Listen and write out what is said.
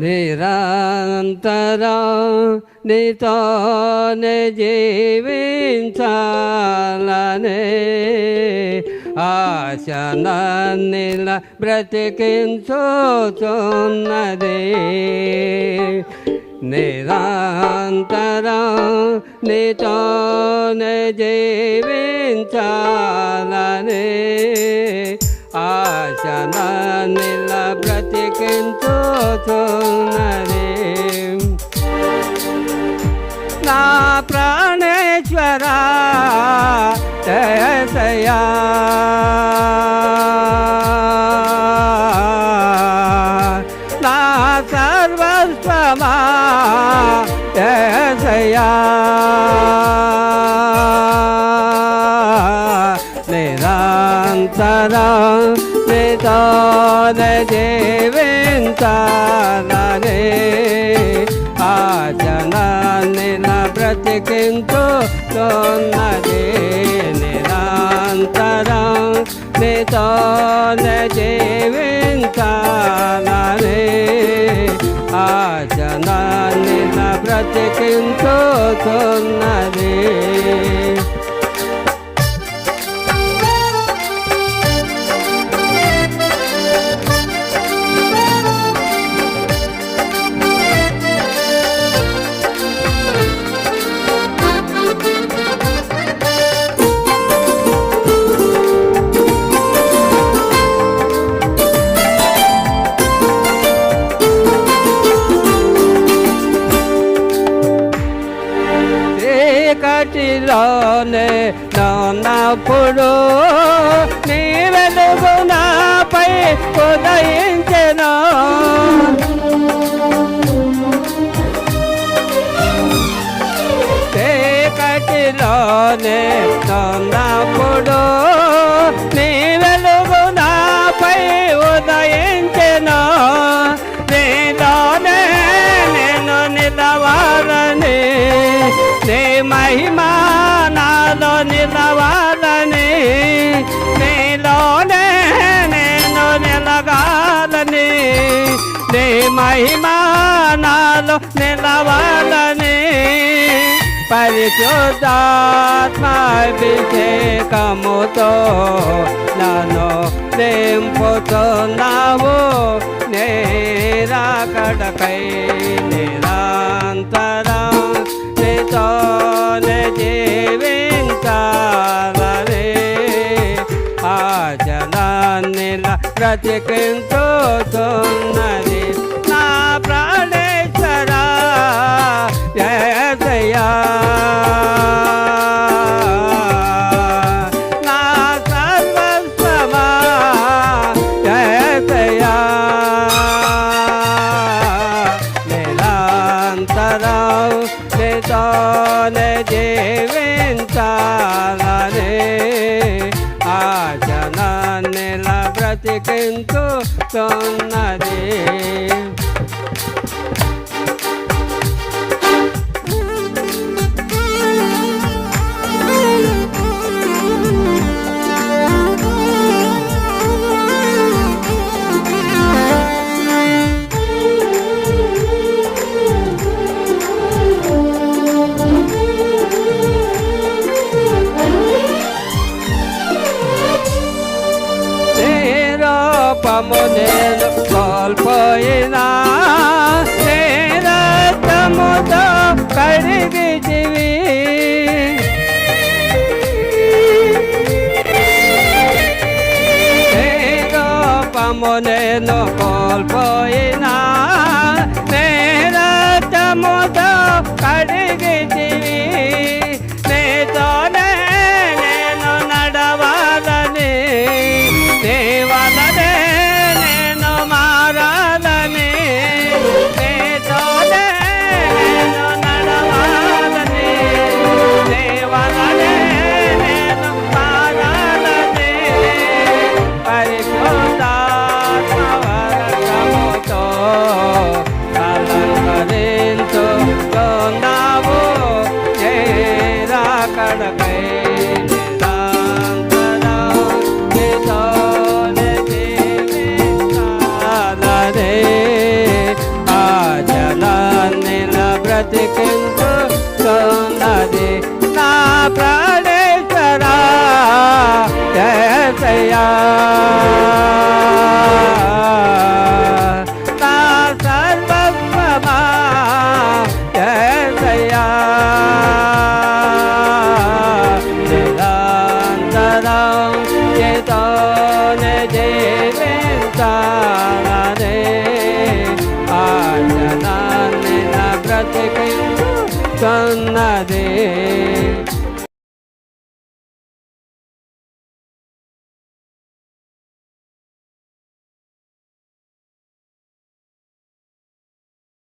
నిరంతరా నీతోనే జీవించాలనే ఆశ నన్నిల బ్రతికించుచున్నది నిరంతరా నీతోనే జీవించాలనే ఆశ నన్నిల బ్రతికించుచున్నది. నా ప్రాణేశ్వర జయసయా నా సర్వస్వమా జయసయా నిరంతరం నితోన జీవించాలనే ఆచనాన్నిన బ్రతికించుతున్నది నిరంతరం నితోన జీవించాలనే ఆచనాన్నిన బ్రతికించుతున్నది కటిలోనే నాన్నప్పుడు నీ వెలుగు నాపై ఉదయించెను నాలో నిలవాలని నీలోనే నేను నిలగాలని. నీ మహిమా నాలో నిలవాలని. పరిశుద్ధాత్మాభిషేకముతో నన్ను నింపుతున్నావు. నేరాకడకై జనాన్నిల బ్రతికించుతున్నది నా ప్రాణేశ్వరా జయదయా నా ఆ జనాన్నిల తొన్నది. నేను కోల్పోయినా రక్తముతో కడిగి జీవి. నేను కోల్పోయినా బ్రతికించుతున్నది నా ప్రాణేశ్వరా. ఏసయ్యా ఆశనాన్ని నా బ్రతికించుతున్నది